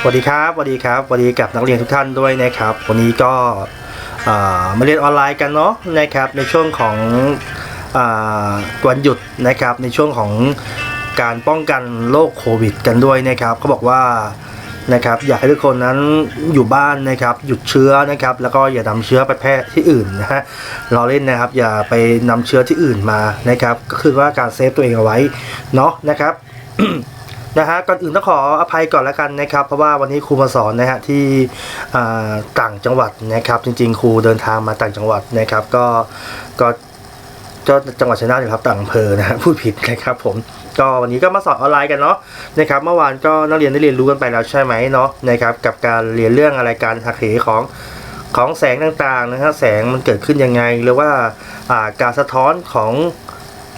สวัสดีครับสวัสดีครับสวัสดีกับนักเรียนทุกท่านด้วยนะครับ วันนี้ก็มาเรียนออนไลน์กันเนาะนะครับ ในช่วงของอวันหยุดนะครับ ในช่วงของการป้องกันโรคโควิด กันด้วยนะครับเขาบอกว่านะครับอยากให้ทุกคนนั้นอยู่บ้านนะครับ หยุดเชื้อนะครับ แล้วก็อย่านำเชื้อไปแพร่ที่อื่นนะฮะเราเล่นนะครับ อย่าไปนำเชื้อที่อื่นมานะครับ ก็คือว่าการเซฟตัวเองเอาไว้เนาะนะครับ นะฮะก่อนอื่นต้องขออภัยก่อนแล้วกันนะครับ เพราะว่าวันนี้ครูมาสอนนะฮะที่ต่างจังหวัดนะครับ จริง ๆ ครูเดินทางมาต่างจังหวัดนะครับ ก็ก็ก็จังหวัดชัยนาทครับต่างอำเภอนะฮะพูดผิดนะครับผมก็วันนี้ก็มาสอนออนไลน์กันเนาะนะครับเมื่อวานก็นักเรียนได้เรียนรู้กันไปแล้วใช่ไหมเนาะนะครับกับการเรียนเรื่องอะไรการหักเหของของแสงต่างๆนะฮะแสงมันเกิดขึ้นยังไงหรือว่าการสะท้อนของ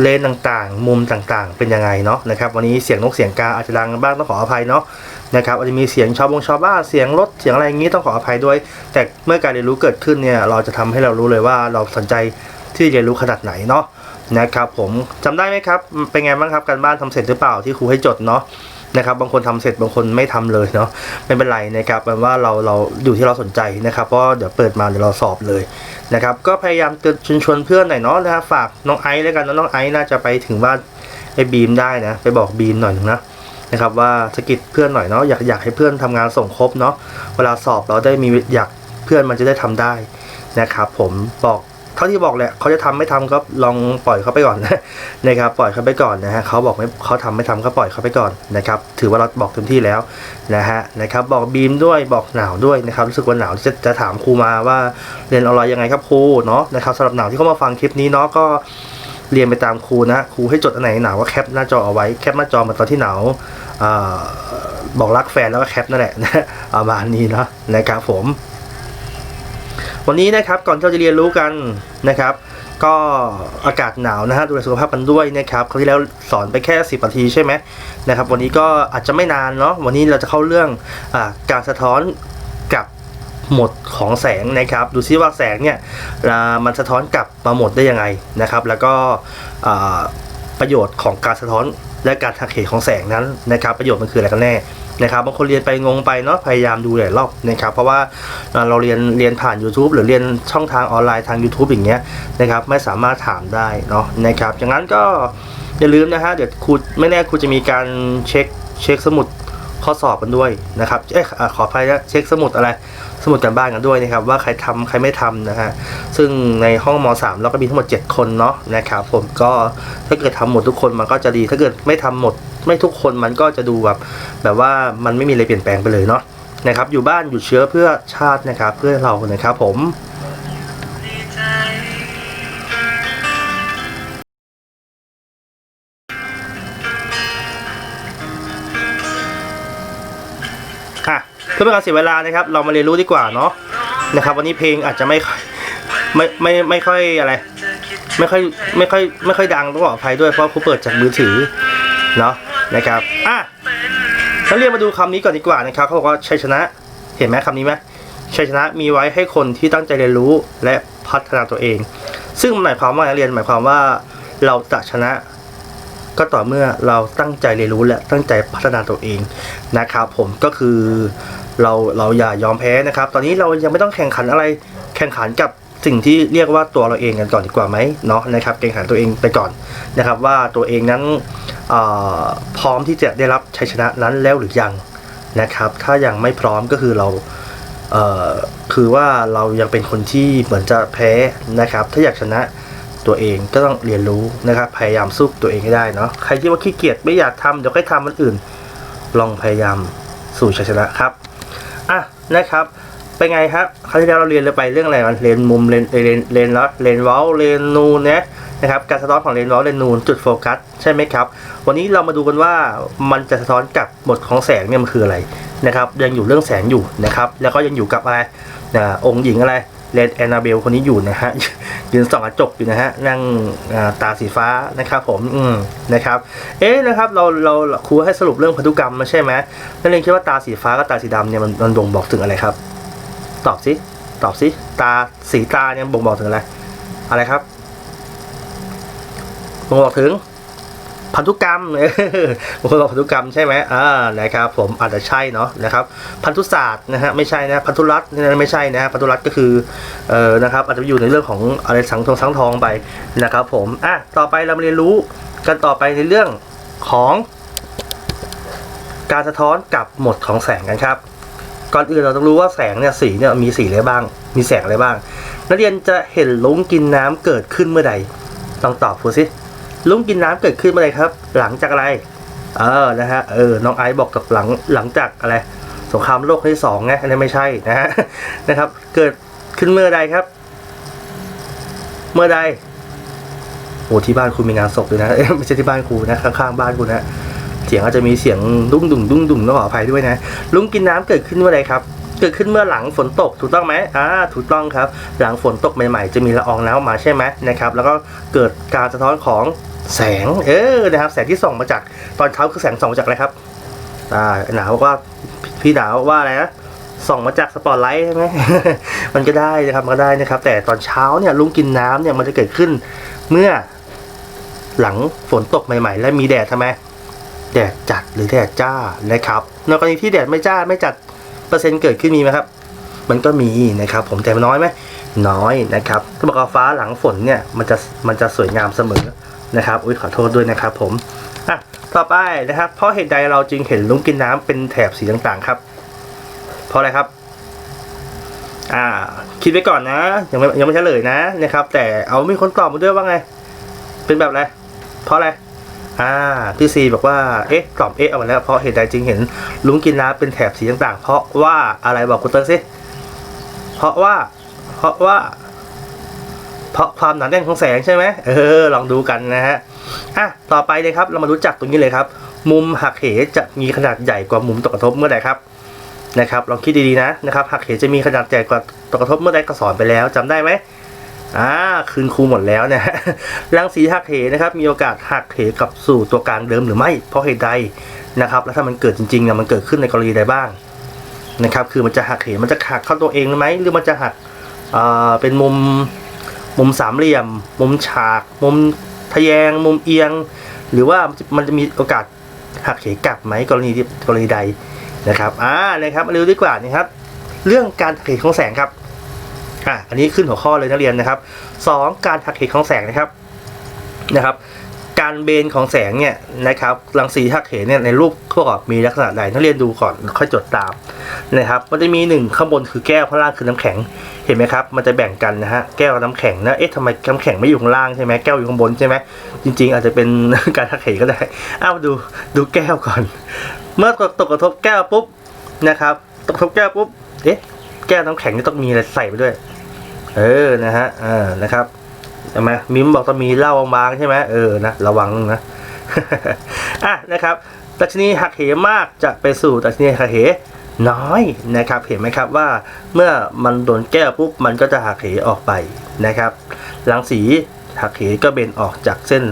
เลนต่างๆ มุมต่างๆ เป็นยังไงเนาะนะครับวันนี้เสียงนกเสียงกาอาจจะดังบ้างต้องขออภัยเนาะนะครับอาจจะมีเสียงชาวบงชาวบ้านเสียงรถเสียงอะไรอย่างนี้ต้องขออภัยด้วย แต่เมื่อการเรียนรู้เกิดขึ้นเนี่ยเราจะทำให้เรารู้เลยว่าเราสนใจที่เรียนรู้ขนาดไหนเนาะนะครับผมจำได้ไหมครับเป็นไงบ้างครับการบ้านทำเสร็จหรือเปล่าที่ครูให้จดเนาะ นะครับบางคนทำเสร็จบางคนไม่ทำเลยเนาะไม่เป็นไรนะครับแปลว่าเราเราอยู่ที่เราสนใจนะครับเพราะเดี๋ยวเปิดมาเดี๋ยวเราสอบเลยนะครับก็พยายามเตือนชวนชวนเพื่อนหน่อยเนาะนะฝากน้องไอซ์แล้วกันน้องไอซ์น่าจะไปถึงบ้านไอ้บีมได้นะไปบอกบีมหน่อยหนึงนะนะครับว่าสกิดเพื่อนหน่อยเนาะอยากอยากให้เพื่อนทำงานส่งครบเนาะเวลาสอบเราได้มีอยากเพื่อนมันจะได้ทำได้นะครับผมบอก ท่าที่บอกแหละเขาจะทำไม่ทำก็ลองปล่อยเขาไปก่อนนะครับปล่อยเขาไปก่อนนะฮะเขาบอกไม่เขาทำไม่ทำก็ปล่อยเขาไปก่อนนะครับถือว่าเราบอกเต็มที่แล้วนะฮะนะครับบอกบีมด้วยบอกหนาวด้วยนะครับรู้สึกว่าหนาวจะจะถามครูมาว่าเรียนออนไลน์ยังไงครับครูเนาะนะครับสำหรับหนาวที่เข้ามาฟังคลิปนี้เนาะก็เรียนไปตามครูนะครูให้จดอันไหนหนาวก็แคปหน้าจอเอาไว้แคปหน้าจอมาตอนที่หนาวบอกรักแฟนแล้วก็แคปนั่นแหละนะประมาณนี้เนาะนะครับผม วันนี้นะครับก่อนที่เราจะเรียนรู้กันนะครับ ก็อากาศหนาวนะฮะดูแลสุขภาพกันด้วยนะครับคราวที่แล้วสอนไปแค่ 10นาทีใช่ไหมนะครับ วันนี้ก็อาจจะไม่นานเนาะวันนี้เราจะเข้าเรื่องอการสะท้อนกับหมดของแสงนะครับ ดูซิว่าแสงเนี่ยมันสะท้อนกลับมาหมดได้ยังไงนะครับ แล้วก็ประโยชน์ของการสะท้อนและการหักเหของแสงนั้นนะครับ ประโยชน์มันคืออะไรกันแน่ นะครับบางคนเรียนไปงงไปเนาะพยายามดูหลายรอบนะครับเพราะว่าเราเรียนเรียนผ่าน YouTube หรือเรียนช่องทางออนไลน์ทาง YouTube อย่างเงี้ยนะครับไม่สามารถถามได้เนาะนะครับอย่างนั้นก็อย่าลืมนะฮะเดี๋ยวครูไม่แน่ครูจะมีการเช็คเช็คสมุดข้อสอบกันด้วยนะครับ เอ้ยอ่าขออภัยนะเช็คสมุดอะไร สมุดการบ้านกันด้วยนะครับ ว่าใครทำใครไม่ทำนะฮะ ซึ่งในห้องม .3 เราก็มีทั้งหมด 7 คนเนาะนะครับผมก็ถ้าเกิดทำหมดทุกคนมันก็จะดี ถ้าเกิดไม่ทำหมด ไม่ทุกคนมันก็จะดูแบบแบบว่ามันไม่มีอะไรเปลี่ยนแปลงไปเลยเนาะนะครับ อยู่บ้านอยู่เชื้อเพื่อชาตินะครับ เพื่อเรานะครับผมค่ะเพื่อเป็นการเสียเวลานะครับ เรามาเรียนรู้ดีกว่าเนาะนะครับ วันนี้เพลงอาจจะไม่ไม่ไม่ไม่ค่อยอะไรไม่ค่อยไม่ค่อยไม่ค่อยดังต้องขออภัยด้วยเพราะครูเปิดจากมือถือเนาะ นะครับอะเราเรียนมาดูคำนี้ก่อนดีกว่านะครับเขาบอกว่าชัยชนะเห็นไหมคำนี้ไหมชัยชนะมีไว้ให้คนที่ตั้งใจเรียนรู้และพัฒนาตัวเอง ซึ่งหมายความว่านักเรียนหมายความว่าเราจะชนะก็ต่อเมื่อเราตั้งใจเรียนรู้และตั้งใจพัฒนาตัวเองนะครับ ผมก็คือเราเราอย่ายอมแพ้นะครับ ตอนนี้เรายังไม่ต้องแข่งขันอะไรแข่งขันกับสิ่งที่เรียกว่าตัวเราเองกันก่อนดีกว่าไหมเนาะนะครับแข่งขันตัวเองไปก่อนนะครับ ว่าตัวเองนั้นเออ พร้อมที่จะได้รับชัยชนะนั้นแล้วหรือยังนะครับ ถ้ายังไม่พร้อมก็คือเราเคือว่าเรายังเป็นคนที่เหมือนจะแพ้นะครับ ถ้าอยากชนะตัวเองก็ต้องเรียนรู้นะครับ พยายามสู้ตัวเองให้ได้เนาะใครที่ว่าขี้เกียจไม่อยากทำเดี๋ยวค่อยทำมันอื่น ลองพยายามสู่ชัยชนะครับอะนะครับเป็นไงครับคราวที่แล้วเราเรียนไปเรื่องอะไรมันเรียนมุมเรียนเรียนเรียนล้วเรียนว้าเรียนนูนเนี่ยนะครับการสะท้อนของเรียนว้าเรียนนูนจุดโฟกัสใช่ไหมครับ วันนี้เรามาดูกันว่ามันจะสะท้อนกับหมดของแสงเนี่ยมันคืออะไรนะครับยังอยู่เรื่องแสงอยู่นะครับ แล้วก็ยังอยู่กับอะไรนะองค์หญิงอะไรเรนแอนนาเบลคนนี้อยู่นะฮะยืนส่องกระจกอยู่นะฮะนั่งตาสีฟ้านะครับผมอืมนะครับ เอ๊ะนะครับเราเราครูให้สรุปเรื่องพันธุกรรมมาใช่ไหมนักเรียนคิดว่าตาสีฟ้ากับตาสีดำเนี่ยมันมันบ่งบอกถึงอะไรครับ ตอบสิตอบสิตาสีตาเนี่ยบ่งบอกถึงอะไร อะไรครับบ่งบอกถึง พันธุกรรมบางคนบอกพันธุกรรมใช่ไหมอ่านะครับ ผมอาจจะใช่เนาะนะครับ พันธุศาสตร์นะฮะไม่ใช่นะพันธุรัตน์นี่ไม่ใช่นะพันธุรัตน์ก็คือเอ่อนะครับอาจจะอยู่ในเรื่องของอะไรสังทองสังทองไปนะครับ ผมอะต่อไปเรามาเรียนรู้กันต่อไปในเรื่องของการสะท้อนกับหมดของแสงกันครับ ก่อนอื่นเราต้องรู้ว่าแสงเนี่ยสีเนี่ยมีสีอะไรบ้าง มีแสงอะไรบ้าง นักเรียนจะเห็นลุงกินน้ำเกิดขึ้นเมื่อใดต้องตอบพูสิ ลุงกินน้ำเกิดขึ้นเมื่อใดครับ หลังจากอะไร เออนะฮะเออน้องไอซ์บอกกับหลังหลังจากอะไร สงครามโลกครั้งที่สองไงอันนี้ไม่ใช่นะฮะนะครับ เกิดขึ้นเมื่อใดครับ เมื่อใดโอ้ที่บ้านคุณมีงานศพเลยนะเอ้ยไม่ใช่ที่บ้านครูนะข้างๆบ้านคุณนะเสียงอาจจะมีเสียงดุ้งดุ่งดุ้งดุ่งต้องขออภัยด้วยนะลุงกินน้ำเกิดขึ้นเมื่อไรครับ เกิดขึ้นเมื่อหลังฝนตกถูกต้องไหมอ่าถูกต้องครับ หลังฝนตกใหม่ๆ จะมีละอองน้ำมาใช่ไหมนะครับ แล้วก็เกิดการสะท้อนของ แสงเออนะครับ แสงที่ส่องมาจากตอนเช้าคือแสงส่องมาจากอะไรครับอ่าหนาวว่าพี่หนาวว่าอะไรนะส่องมาจากสปอตไลท์ใช่ไหมมันก็ได้นะครับมันก็ได้นะครับ แต่ตอนเช้าเนี่ยลุงกินน้ำเนี่ยมันจะเกิดขึ้นเมื่อหลังฝนตกใหม่ ๆ และมีแดดทำไมแดดจัดหรือแดดจ้านะครับในกรณีที่แดดไม่จ้าไม่จัดเปอร์เซ็นต์เกิดขึ้นมีไหมครับ มันก็มีนะครับ ผมแต่นน้อยไหมน้อยนะครับก็บอกว่าฟ้าหลังฝนเนี่ยมันจะมันจะสวยงามเสมอ นะครับอุ้ยขอโทษด้วยนะครับผมอะต่อไปนะครับ เพราะเหตุใดเราจึงเห็นลุงกินน้ำเป็นแถบสีต่างๆครับ เพราะอะไรครับ อ่า คิดไว้ก่อนนะ ยังไม่ยังไม่เฉลยนะนะครับ แต่เอามีคนตอบมาด้วยว่าไง เป็นแบบอะไรเพราะอะไรอ่าพี่ซีบอกว่าเอ๊ะตอบเอ๊ะเอามาแล้วเพราะเหตุใดจึงเห็นลุงกินน้ำเป็นแถบสีต่างๆ เพราะว่าอะไรบอกคุณเตอร์สิเพราะว่า เพราะว่า เพราะความหนาแน่นของแสงใช่ไหมเออลองดูกันนะฮะอะต่อไปเลยครับเรามารู้จักตรงนี้เลยครับ มุมหักเหจะมีขนาดใหญ่กว่ามุมตกกระทบเมื่อใดครับนะครับลองคิดดีๆนะนะครับหักเหจะมีขนาดใหญ่กว่าตกกระทบเมื่อใดก็สอนไปแล้วจำได้ไหมอ่าคืนครูหมดแล้วนะฮะรังสีหักเหนะครับมีโอกาสหักเหกลับสู่ตัวกลางเดิมหรือไม่ เพราะเหตุใดนะครับแล้วถ้ามันเกิดจริงๆเนี่ยมันเกิดขึ้นในกรณีใดบ้างนะครับคือมันจะหักเหมันจะหักเข้าตัวเองหรือไหมหรือมันจะหักอ่าเป็นมุม มุมสามเหลี่ยม มุมฉาก มุมทะแยง มุมเอียง หรือว่ามันจะมีโอกาสหักเหกลับไหมกรณีกรณีใดนะครับอ่านะครับมาดูดีกว่านะครับ เรื่องการหักเหของแสงครับอะอันนี้ขึ้นหัวข้อเลยนักเรียนนะครับสองการหักเหของแสงนะครับนะครับ การเบนของแสงเนี่ยนะครับรังสีหักเหเนี่ยในรูปข้อก่อนมีลักษณะใดนักเรียนดูก่อนค่อยจดตาม นะครับมันจะมีหนึ่งข้างบนคือแก้วข้างล่างคือน้ำแข็งเห็นไหมครับ มันจะแบ่งกันนะฮะแก้วกับน้ำแข็งนะเอ๊ะทำไมน้ำแข็งไม่อยู่ข้างล่างใช่ไหมแก้วอยู่ข้างบนใช่ไหมจริง ๆ อาจจะเป็นการหักเหก็ได้อ้าวดูดูแก้วก่อน เมื่อตกกระทบแก้วปุ๊บนะครับตกกระทบแก้วปุ๊บเอ๊ะแก้วน้ำแข็งนี่ต้องมีอะไรใส่ไปด้วย เออนะฮะอ่านะครับใช่ไหมมิมบอกต้องมีเหล้าบางๆใช่ไหมเออนะระวังนะอะนะครับดัชนีหักเหมากจะไปสู่ดัชนีหักเห น้อยนะครับ เห็นไหมครับว่าเมื่อมันโดนแก้วปุ๊บมันก็จะหักเหออกไปนะครับรังสีหักเหก็เบนออกจากเส้น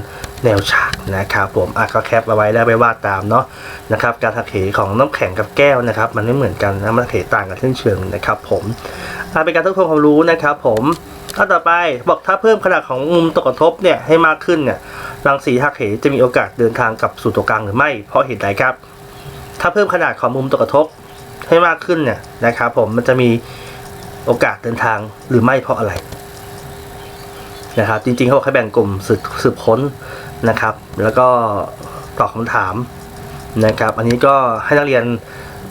แนวฉากนะครับผมอะก็แคปเอาไว้แล้วไปวาดตามเนาะนะครับ การหักเหของน้ำแข็งกับแก้วนะครับ มันไม่เหมือนกันนะมันหักเหต่างกันเช่นเชิงนะครับ ผมอ่าเป็นการทบทวนความรู้นะครับ ผมข้อต่อไปบอกถ้าเพิ่มขนาดของมุมตกกระทบเนี่ยให้มากขึ้นเนี่ยรังสีหักเหจะมีโอกาสเดินทางกลับสู่ตัวกลางหรือไม่ เพราะเหตุใดครับ ถ้าเพิ่มขนาดของมุมตกกระทบ ให้มากขึ้นเนี่ยนะครับผมมันจะมีโอกาสเดินทางหรือไม่เพราะอะไรนะครับจริงๆเขาบอกให้แบ่งกลุ่มสืบสืบค้นนะครับ แล้วก็ตอบคำถามนะครับ อันนี้ก็ให้นักเรียน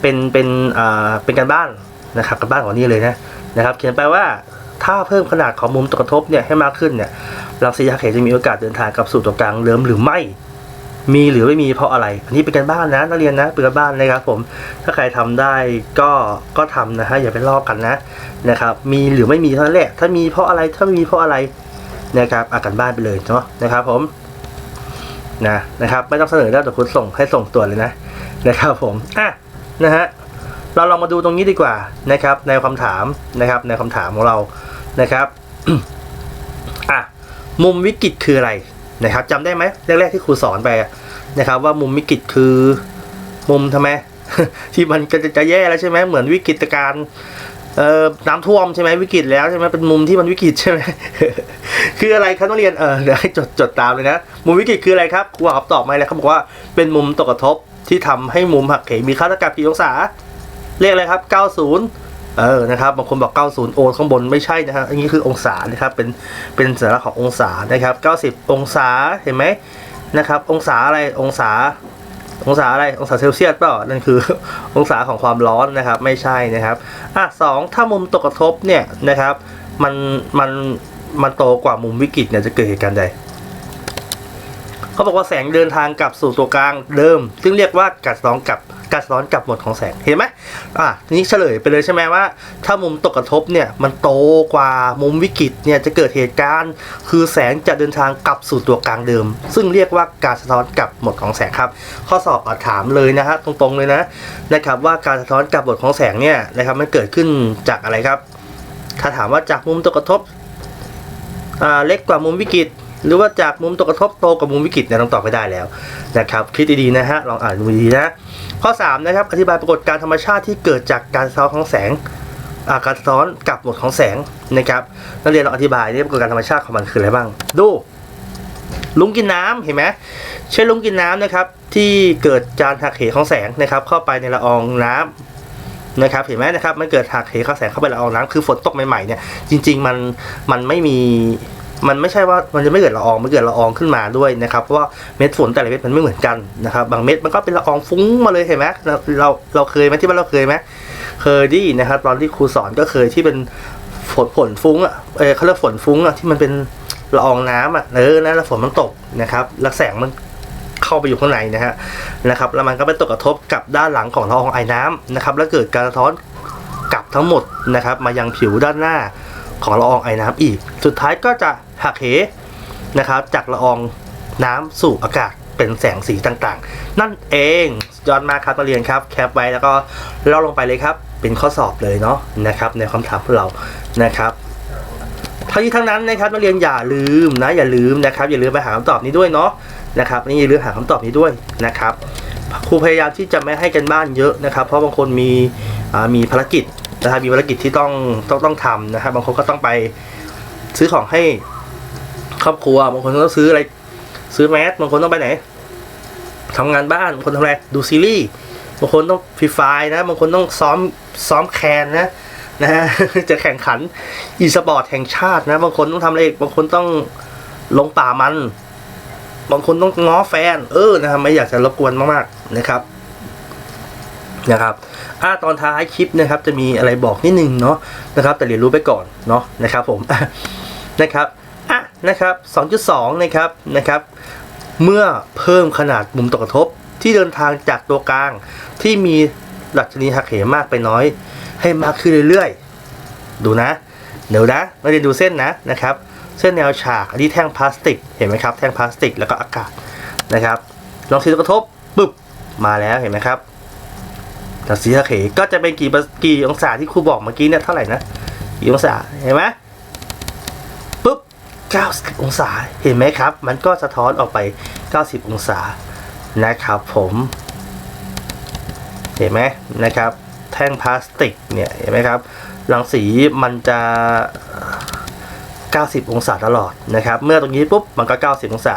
เป็นเป็นอ่าเป็นการบ้านนะครับการบ้านของนี่เลยนะนะครับ เขียนไปว่าถ้าเพิ่มขนาดของมุมตกกระทบเนี่ยให้มากขึ้นเนี่ยรังสีหักเหจะมีโอกาสเดินทางกลับสู่ตัวกลางเดิมหรือไม่ มีหรือไม่มีเพราะอะไร อันนี้เป็นการบ้านนะนักเรียนนะเป็นการบ้านนะครับผมถ้าใครทำได้ก็ก็ทำนะฮะอย่าไปลอกกันนะนะครับ มีหรือไม่มีเท่านั้นแหละถ้ามีเพราะอะไรถ้าไม่มีเพราะอะไรนะครับอากันบ้านไปเลยเนาะนะครับ ผมนะนะครับ ไม่ต้องเสนอแล้วแต่คุณส่งให้ส่งตัวเลยนะนะครับ ผมอะนะฮะเราลองมาดูตรงนี้ดีกว่านะครับ ในคำถามนะครับ ในคำถามของเรานะครับอะมุมวิกฤตคืออะไร นะครับจำได้ไหมแรกๆที่ครูสอนไปนะครับ ว่ามุมวิกฤตคือมุมทำไมที่มันจะจะแย่แล้วใช่ไหมเหมือนวิกฤตการเอ่อน้ำท่วมใช่ไหมวิกฤตแล้วใช่ไหมเป็นมุมที่มันวิกฤตใช่ไหมคืออะไรครับนักเรียนเออเดี๋ยวให้จดจดตามเลยนะมุมวิกฤตคืออะไรครับครูหาคำตอบมาแล้วเขาบอกว่าเป็นมุมตกกระทบที่ทำให้มุมหักเหมีค่าเท่ากับกี่องศาเลขอะไรครับ 90 เออนะครับบางคนบอก 90 โอข้างบนไม่ใช่นะครับอันนี้คือองศานะครับเป็นเป็นสัญลักษณ์ขององศานะครับ 90 องศาเห็นไหมนะครับ องศาอะไรองศา องศาอะไรองศาเซลเซียสเปล่านั่นคือ องศาของความร้อนนะครับ ไม่ใช่นะครับอะสองถ้ามุมตกกระทบเนี่ยนะครับ มันมันมันโตกว่ามุมวิกฤตเนี่ยจะเกิดเหตุการณ์ใด เขาบอกว่าแสงเดินทางกลับสู่ตัวกลางเดิม ซึ่งเรียกว่าการสะท้อนกลับการสะท้อนกลับหมดของแสงเห็นไหมอะนี้เฉลยไปเลยใช่ไหมว่า ถ้ามุมตกกระทบเนี่ยมันโตกว่ามุมวิกฤตเนี่ยจะเกิดเหตุการณ์ คือแสงจะเดินทางกลับสู่ตัวกลางเดิม ซึ่งเรียกว่าการสะท้อนกลับหมดของแสงครับ ข้อสอบอถามเลยนะฮะตรงๆเลยนะนะครับว่าการสะท้อนกลับหมดของแสงเนี่ยนะครับมันเกิดขึ้นจากอะไรครับ ถ้าถามว่าจากมุมตกกระทบอ่าเล็กกว่ามุมวิกฤต หรือว่าจากมุมตกกระทบโตกว่ามุมวิกฤตเนี่ยต้องตอบไม่ได้แล้วนะครับคิดดีๆนะฮะลองอ่านดูดีนะข้อ3นะครับอธิบายปรากฏการธรรมชาติที่เกิดจากการสะท้อนของแสงอ่าการสะท้อนกับหมดของแสงนะครับนักเรียนลองอธิบายนี่ปรากฏการธรรมชาติของมันคืออะไรบ้าง ดู ลุงกินน้ำเห็นไหมใช่ลุงกินน้ำนะครับที่เกิดการหักเหของแสงนะครับเข้าไปในละอองน้ำนะครับเห็นไหมนะครับมันเกิดหักเหของแสงเข้าไปละอองน้ำคือฝนตกใหม่ๆเนี่ยจริง ๆ มันมันไม่มี มันไม่ใช่ว่ามันจะไม่เกิดละอองมันเกิดละอองขึ้นมาด้วยนะครับเพราะว่าเม็ดฝนแต่ละเม็ดมันไม่เหมือนกันนะครับบางเม็ดมันก็เป็นละอองฟุ้งมาเลยเห็นไหมเราเราเราเคยไหมที่บ้านเราเคยไหมเคยดินะครับ ตอนที่ครูสอนก็เคยที่เป็นฝนฝนฟุ้งอะเออเขาเรียกฝนฟุ้งอะที่มันเป็นละอองน้ำอะเออนะแล้วฝนมันตกนะครับแล้วแสงมันเข้าไปอยู่ข้างในนะฮะนะครับแล้วมันก็ไปตกกระทบกับด้านหลังของละอองไอ้น้ำนะครับ แล้วเกิดการสะท้อนกลับทั้งหมดนะครับ มายังผิวด้านหน้าของละอองไอ้น้ำอีก สุดท้ายก็จะ หักเหนะครับจากละอองน้ำสู่อากาศเป็นแสงสีต่างๆ นั่นเองย้อนมาครับมาเรียนครับแคปไว้แล้วก็เล่าลงไปเลยครับ เป็นข้อสอบเลยเนาะนะครับในคำถามของเรานะครับทั้งนี้ทั้งนั้นนะครับนักเรียนอย่าลืมนะอย่าลืมนะครับ อย่าลืมไปหาคำตอบนี้ด้วยเนาะนะครับนี่อย่าลืมหาคำตอบนี้ด้วยนะครับครูพยายามที่จะไม่ให้กันบ้านเยอะนะครับ เพราะบางคนมีมีภารกิจนะครับมีภารกิจที่ต้องต้องต้องทำนะครับบางคนก็ต้องไปซื้อของให้ ครอบครัวบางคนต้องซื้ออะไร ซื้อแมสบางคนต้องไปไหนทำงานบ้านบางคนทำอะไรดูซีรีส์บางคนต้องฟรีไฟนะบางคนต้องซ้อมซ้อมแคนนะนะฮะจะแข่งขันอีสปอร์ตแห่งชาตินะ บางคนต้องทำอะไรอีกบางคนต้องลงป่ามัน บางคนต้องง้อแฟน เออนะครับไม่อยากจะรบกวนมากๆนะครับนะครับอ่าตอนท้ายคลิปนะครับ จะมีอะไรบอกนิดนึงเนาะนะครับ แต่เรียนรู้ไปก่อนเนาะนะครับ ผมนะครับ นะครับ 2.2 นะครับนะครับ เมื่อเพิ่มขนาดมุมตกกระทบที่เดินทางจากตัวกลางที่มีดัชนีหักเหมากไปน้อย ให้มากขึ้นเรื่อยๆ ดูนะเดี๋ยวนะไม่ได้ดูเส้นนะนะครับ เส้นแนวฉากอันนี้แท่งพลาสติกเห็นไหมครับ แท่งพลาสติกแล้วก็อากาศนะครับลองสีกระทบปึ๊บมาแล้วเห็นไหมครับจากสีหักเหก็จะเป็นกี่กี่องศาที่ครูบอกเมื่อกี้เนี่ยเท่าไหร่นะกี่องศาเห็นไหม 90 องศา เห็นไหมครับ มันก็สะท้อนออกไป 90 องศานะครับผม เห็นไหมนะครับ แท่งพลาสติกเนี่ยเห็นไหมครับรังสีมันจะ 90 องศาตลอดนะครับ เมื่อตรงนี้ปุ๊บมันก็ 90 องศา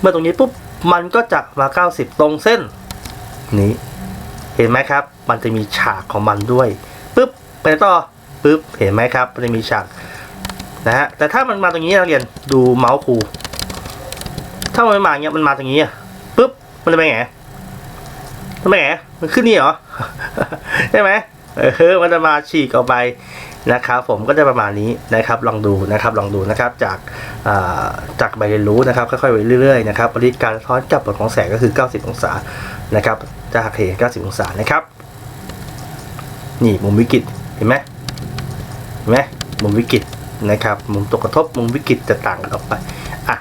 เมื่อตรงนี้ปุ๊บมันก็จะมา 90 ตรงเส้นนี้ เห็นไหมครับ มันจะมีฉากของมันด้วยปุ๊บไปต่อปุ๊บเห็นไหมครับ มันจะมีฉาก นะฮะแต่ถ้ามันมาตรงนี้นักเรียนดูเมาส์ครูถ้ามันมาเงี้ยมันมาตรงนี้อะปุ๊บมันจะไปไงมันไปไงมันขึ้นนี่เหรอใช่ไหมเออมันจะมาฉีกออกไปนะครับผมก็จะประมาณนี้นะครับลองดูนะครับลองดูนะครับจากาจากใบเรียนรู้นะครับค่อยๆไปเรื่อยๆนะครับปริการท้อนกลับของแสงก็คือ 90 องศานะครับจะหักเห90 องศานะครับ นี่มุมวิกฤตเห็นไหมเห็นไหมมุมวิกฤต นะครับ มุมตกกระทบมุมวิกฤตจะต่างกันออกไปอะ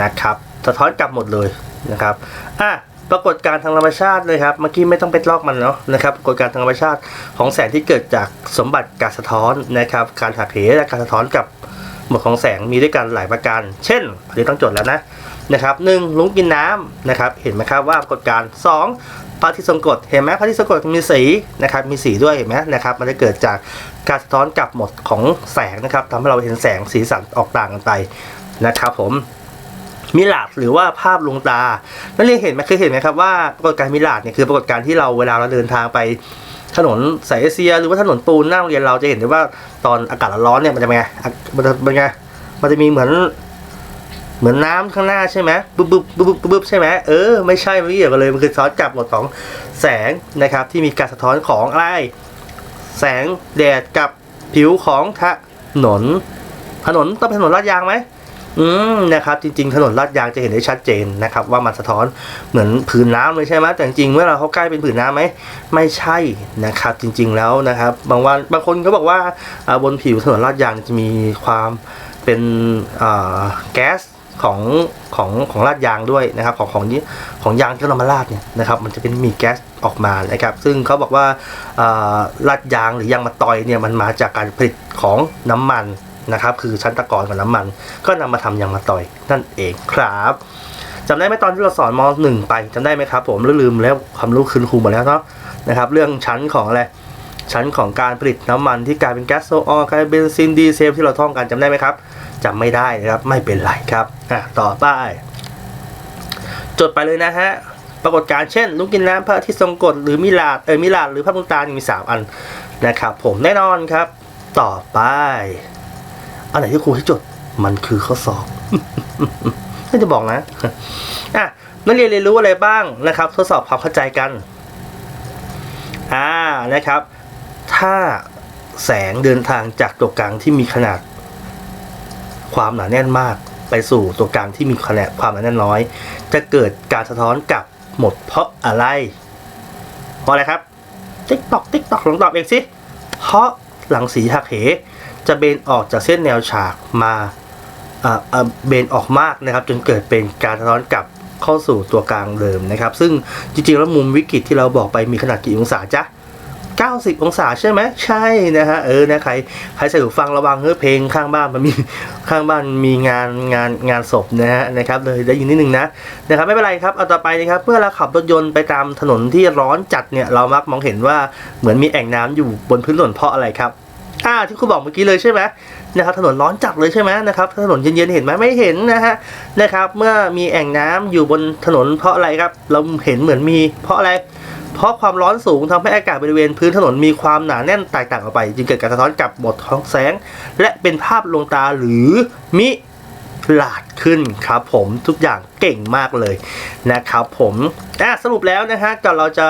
นะครับ สะท้อนกลับหมดเลยนะครับอะปรากฏการณ์ทางธรรมชาติเลยครับเมื่อกี้ไม่ต้องไปลอกมันเนาะนะครับปรากฏการณ์ทางธรรมชาติของแสงที่เกิดจากสมบัติการสะท้อนนะครับ การหักเหและการสะท้อนกับหมดของแสงมีด้วยกันหลายประการ เช่นอันนี้ต้องจดแล้วนะนะครับหนึ่งลุงกินน้ำนะครับ เห็นไหมครับว่าปรากฏการณ์สอง พระอาทิตย์ทรงกฎเห็นไหมพระอาทิตย์ทรงกฎมีสีนะครับมีสีด้วยเห็นไหมนะครับมันจะเกิดจากการสะท้อนกลับหมดของแสงนะครับทำให้เราเห็นแสงสีสันออกต่างกันไปนะครับผมมิลาดหรือว่าภาพลวงตานักเรียนเห็นไหมเคยเห็นไหมครับว่าปรากฏการณ์มิลาดเนี่ยคือปรากฏการณ์ที่เราเวลาเราเดินทางไปถนนสายเอเชีย หรือว่าถนนปูนหน้าโรงเรียนเราจะเห็นได้ว่าตอนอากาศร้อนเนี่ยมันจะเป็นไงอ่มันจะเป็นไงมันจะมีเหมือน เหมือนน้ำข้างหน้าใช่ไหมบึ๊บบึ๊บบึ๊บบึ๊บบึ๊บใช่ไหมเออไม่ใช่ไม่เกี่ยวกันเลยมันคือซ้อนกลับหมดของแสงนะครับ ที่มีการสะท้อนของอะไร แสงแดดกับผิวของถนน ถนนต้องเป็นถนนลาดยางไหมอืมนะครับจริงๆถนนลาดยางจะเห็นได้ชัดเจนนะครับ ว่ามันสะท้อนเหมือนผืนน้ำเลยใช่ไหมแต่จริงๆเมื่อเราเข้าใกล้เป็นผืนน้ำไหมไม่ใช่นะครับ จริง ๆแล้วนะครับ บางวันบางคนเขาบอกว่าบนผิวถนนลาดยางจะมีความเป็นแก๊ส ของของของลาดยางด้วยนะครับของของนี้ของยางที่เรามาลาดเนี่ยนะครับมันจะเป็นมีแก๊สออกมานะครับ ซึ่งเขาบอกว่าลาดยางหรือยางมะตอยเนี่ยมันมาจากการผลิตของน้ำมันนะครับ คือชั้นตะกอนกับน้ำมัน ก็นำมาทำยางมะตอยนั่นเองครับจำได้ไหมตอนที่เราสอนมหนึ่งไปจำได้ไหมครับผมลืมแล้วความรู้คืนครูหมดแล้วเนาะนะครับ เรื่องชั้นของอะไรชั้นของการผลิตน้ำมันที่กลายเป็นแก๊สโซออลกลายเป็นเบนซินดีเซลที่เราท่องกันจำได้ไหมครับ จำไม่ได้นะครับไม่เป็นไรครับอะต่อไป จดไปเลยนะฮะปรากฏการเช่นลุกกินน้ำพระอาทิตย์ทรงกฎหรือมิลาดเออมิลาดหรือพระมุตานี่มีสามอันนะครับผมแน่นอนครับ ต่อไป อันไหนที่ครูให้จดมันคือข้อสอบไม่จะบอกนะอะนักเรียนเรียนรู้อะไรบ้างนะครับ ทดสอบความเข้าใจกันอ่านะครับ ถ้าแสงเดินทางจากตัวกลางที่มีขนาด ความหนาแน่นมากไปสู่ตัวกลางที่มีขนาดความหนาแน่นน้อย จะเกิดการสะท้อนกลับหมดเพราะอะไร เพราะอะไรครับ ติ๊กตอกติ๊กตอกลองตอบเองสิ เพราะหลังสีหักเห จะเบนออกจากเส้นแนวฉากมาอ่าอ่าเบนออกมากนะครับ จนเกิดเป็นการสะท้อนกลับเข้าสู่ตัวกลางเดิมนะครับ ซึ่งจริงๆแล้วมุมวิกฤตที่เราบอกไปมีขนาดกี่องศาจ๊ะ 90 องศาใช่ไหมใช่นะฮะเออนะใครใครใส่หูฟังระวังเฮ้เพลงข้างบ้านมันมีข้างบ้านมีงานงานงานศพนะฮะนะครับเลยได้ยินนิดนึงนะนะครับไม่เป็นไรครับเอาต่อไปนะครับเมื่อเราขับรถยนต์ไปตามถนนที่ร้อนจัดเนี่ยเรามักมองเห็นว่าเหมือนมีแอ่งน้ำอยู่บนพื้นถนนเพราะอะไรครับอ่าที่ครูบอกเมื่อกี้เลยใช่ไหมนะครับถนนร้อนจัดเลยใช่ไหมนะครับถนนเย็นๆเห็นไหมไม่เห็นนะฮะนะครับ เมื่อมีแอ่งน้ำอยู่บนถนนเพราะอะไรครับ เราเห็นเหมือนมีเพราะอะไร เพราะความร้อนสูงทำให้อากาศบริเวณพื้นถนนมีความหนาแน่นแตกต่างออกไป จึงเกิดการสะท้อนกลับหมดของแสง และเป็นภาพลวงตาหรือมิลาดขึ้นครับผมทุกอย่างเก่งมากเลยนะครับผมอะสรุปแล้วนะฮะก่อนเราจะ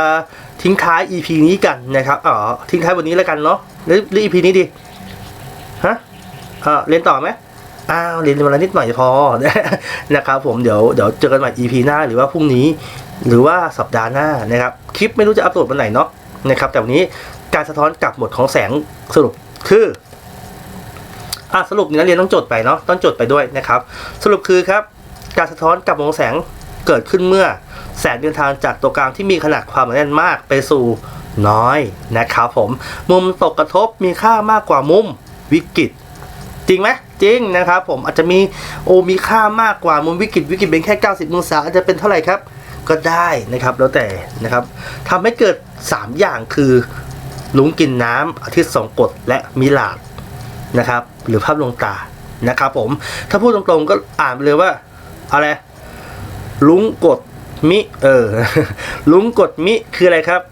ทิ้งท้าย EP นี้กันนะครับอ๋อทิ้งท้ายวันนี้แล้วกันเนาะหรือหรือ EP นี้ดีฮะเออเรียนต่อไหมอ้าวเรียนวันละนิดหน่อยพอนะครับผมเดี๋ยวเดี๋ยวเจอกันใหม่ EP หน้าหรือว่าพรุ่งนี้ หรือว่าสัปดาห์หน้านะครับ คลิปไม่รู้จะอัปโหลดวันไหนเนาะนะครับ แต่วันนี้การสะท้อนกลับหมดของแสงสรุปคืออะสรุปนี่นักเรียนต้องจดไปเนาะต้องจดไปด้วยนะครับ สรุปคือครับ การสะท้อนกลับของแสงเกิดขึ้นเมื่อแสงเดินทางจากตัวกลางที่มีขนาดความแน่นมากไปสู่น้อยนะครับผมมุมตกกระทบมีค่ามากกว่ามุมวิกฤต จริงไหมจริงนะครับผมอาจจะมีโอมีค่ามากกว่ามุมวิกฤตวิกฤตเป็นแค่ 90องศาอาจจะเป็นเท่าไหร่ครับ ก็ได้นะครับแล้วแต่นะครับทำให้เกิด 3 อย่างคือลุงกินน้ำอาทิตย์สองกฎและมิลาดนะครับ หรือภาพลวงตานะครับผมถ้าพูดตรงๆก็อ่านไปเลยว่าอะไรลุงกดมิเออลุงกดมิคืออะไรครับ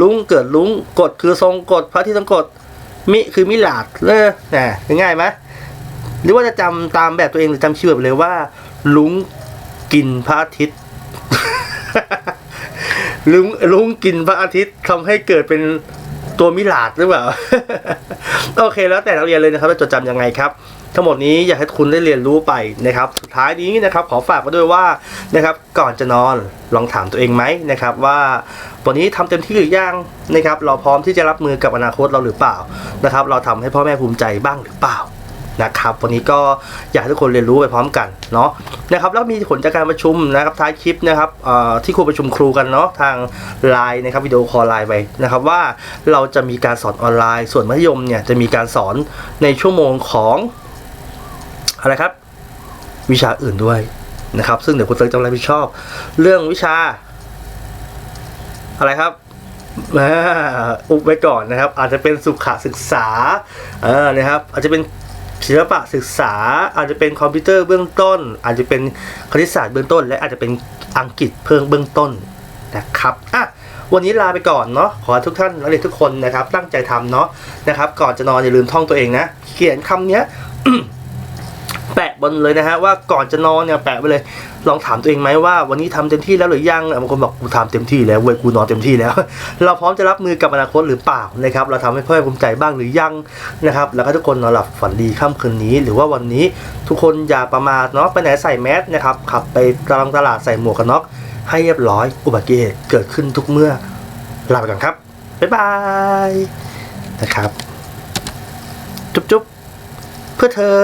ลุงเกิดลุงกดคือทรงกฎพระที่ทรงกฎมิคือมิลาดเลยนะง่ายไหมหรือว่าจะจำตามแบบตัวเองหรือจำชื่อแบบเลยว่า ลุงกินพระอาทิตย์ ลุงลุงกินพระอาทิตย์ทำให้เกิดเป็นตัวมิลาดหรือเปล่า โอเคแล้วแต่นักเรียนเลยนะครับว่าจดจำยังไงครับ ทั้งหมดนี้อยากให้คุณได้เรียนรู้ไปนะครับ สุดท้ายนี้นะครับขอฝากไว้ด้วยว่านะครับ ก่อนจะนอนลองถามตัวเองไหมนะครับ ว่าวันนี้ทำเต็มที่หรือยังนะครับ เราพร้อมที่จะรับมือกับอนาคตเราหรือเปล่านะครับ เราทำให้พ่อแม่ภูมิใจบ้างหรือเปล่า นะครับวันนี้ก็อยากให้ทุกคนเรียนรู้ไปพร้อมกันเนาะนะครับแล้วมีผลจากการประชุมนะครับท้ายคลิปนะครับที่ครูประชุมครูกันเนาะทางไลน์นะครับวิดีโอคอลไลน์ไปนะครับว่าเราจะมีการสอนออนไลน์ ส่วนมัธยมเนี่ยจะมีการสอนในชั่วโมงของอะไรครับ วิชาอื่นด้วยนะครับ ซึ่งเดี๋ยวคุณเติร์กจะรับผิดชอบ เรื่องวิชา อะไรครับอ่าอุบไว้ก่อนนะครับ อาจจะเป็นสุขศึกษาเออนะครับอาจจะเป็น ศิลปะศึกษาอาจจะเป็นคอมพิวเตอร์เบื้องต้น อาจจะเป็นคณิตศาสตร์เบื้องต้น และอาจจะเป็นอังกฤษเพิ่มเบื้องต้นนะครับอะวันนี้ลาไปก่อนเนาะขอทุกท่านนักเรียนทุกคนนะครับ ตั้งใจทำเนาะนะครับ ก่อนจะนอนอย่าลืมท่องตัวเองนะ เขียนคำเนี้ยะบนเลยนะฮะว่าก่อนจะนอนเนี่ยแปะไปเลย ลองถามตัวเองไหมว่าวันนี้ทำเต็มที่แล้วหรือยังบางคนบอกกูทำเต็มที่แล้วเว้ยกูนอนเต็มที่แล้ว เราพร้อมจะรับมือกับอนาคตหรือเปล่านะครับเราทำให้พ่อให้ภูมิใจบ้างหรือยังนะครับแล้วก็ทุกคนนอนหลับฝันดีค่ำคืนนี้ หรือว่าวันนี้ทุกคนอย่าประมาทเนาะไปไหนใส่แมสนะครับขับไปตลาดตลาดใส่หมวกกันน็อกให้เรียบร้อยอุบัติเหตุเกิดขึ้นทุกเมื่อลาไปก่อนครับบ๊ายบายนะครับ จุ๊บๆ เพื่อเธอ